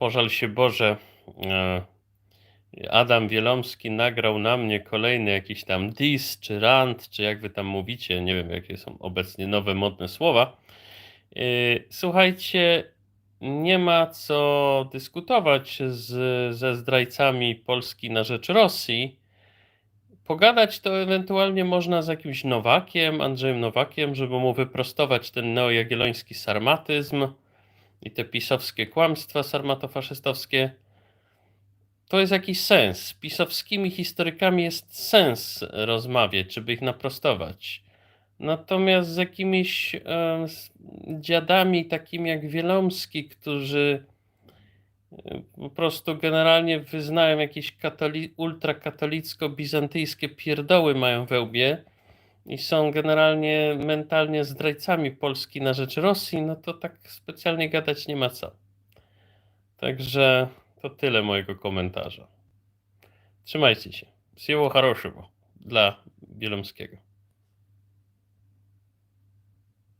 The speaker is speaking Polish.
Pożal się Boże, e, Adam Wielomski nagrał na mnie kolejny jakiś tam diss, czy rant, czy jak wy tam mówicie, nie wiem jakie są obecnie nowe modne słowa. E, Słuchajcie, nie ma co dyskutować z, ze zdrajcami Polski na rzecz Rosji. Pogadać to ewentualnie można z jakimś Nowakiem, Andrzejem Nowakiem, żeby mu wyprostować ten neojagielloński sarmatyzm i te pisowskie kłamstwa sarmatofaszystowskie. To jest jakiś sens. Z pisowskimi historykami jest sens rozmawiać, żeby ich naprostować. Natomiast z jakimiś e, z dziadami takimi jak Wielomski, którzy e, po prostu generalnie wyznają jakieś katoli- ultrakatolicko-bizantyjskie pierdoły mają we łbie i są generalnie mentalnie zdrajcami Polski na rzecz Rosji, no to tak specjalnie gadać nie ma co. Także to tyle mojego komentarza. Trzymajcie się. Siło Haroszywo dla Bielomskiego.